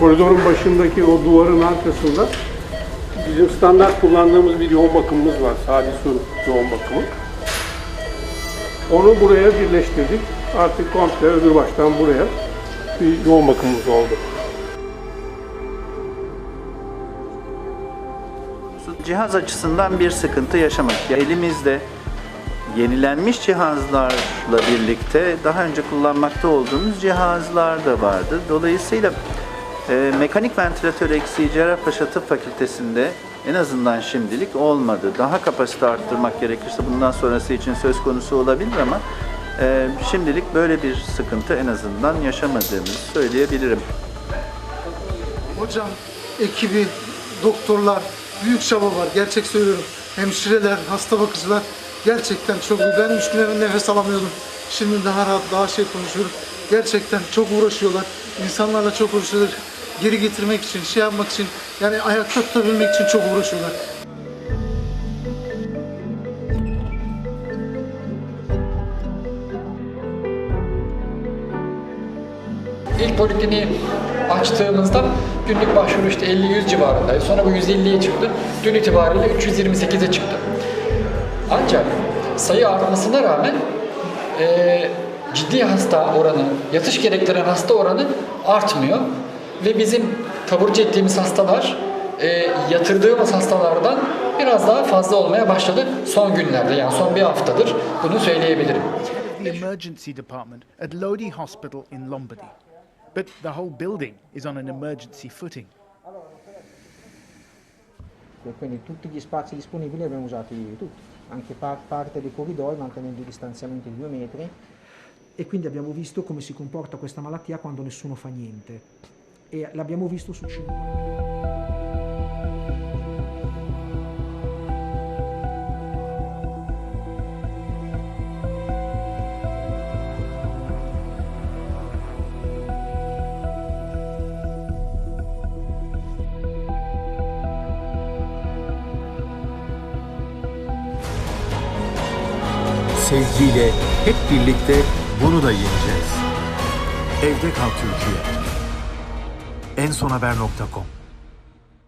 Koridorun başındaki o duvarın arkasında bizim standart kullandığımız bir yoğun bakımımız var. Sadi su yoğun bakımı. Onu buraya birleştirdik. Artık komple öbür baştan buraya bir yoğun bakımımız oldu. Cihaz açısından bir sıkıntı yaşamadık. Elimizde yenilenmiş cihazlarla birlikte daha önce kullanmakta olduğumuz cihazlar da vardı. Dolayısıyla e, mekanik ventilatör eksiği Cerrahpaşa Tıp Fakültesi'nde en azından şimdilik olmadı. Daha kapasite arttırmak gerekirse bundan sonrası için söz konusu olabilir ama e, şimdilik böyle bir sıkıntı en azından yaşamadığımızı söyleyebilirim. Hocam, ekibi, doktorlar, büyük çaba var. Gerçek söylüyorum. Hemşireler, hasta bakıcılar gerçekten çok. Ben üç gün nefes alamıyordum. Şimdi daha rahat, daha şey konuşuyorum. Gerçekten çok uğraşıyorlar. İnsanlarla çok uğraşıyorlar. Geri getirmek için, şey yapmak için, yani ayakta tutabilmek için çok uğraşıyorlar. İlk polikliniği açtığımızda günlük başvuru işte 50-100 civarındaydı. Sonra bu 150'ye çıktı. Dün itibariyle 328'e çıktı. Ancak sayı artmasına rağmen eee, ciddi hasta oranı, yatış gerektiren hasta oranı artmıyor. Ve bizim taburcu ettiğimiz hastalar eee, yatırdığımız hastalardan biraz daha fazla olmaya başladı son günlerde. Yani son bir haftadır bunu söyleyebilirim. the emergency department at Lodi Hospital in Lombardy. But the whole building is on an emergency footing. E quindi tutti gli spazi disponibili abbiamo usati tutti, anche par- parte dei corridoi mantenendo i distanziamenti di due metri. e quindi abbiamo visto come si comporta questa malattia quando nessuno fa niente e l'abbiamo visto su 50. sevgiyle hep birlikte bunu da yeneceğiz. Evde kal Türkiye. ensonhaber.com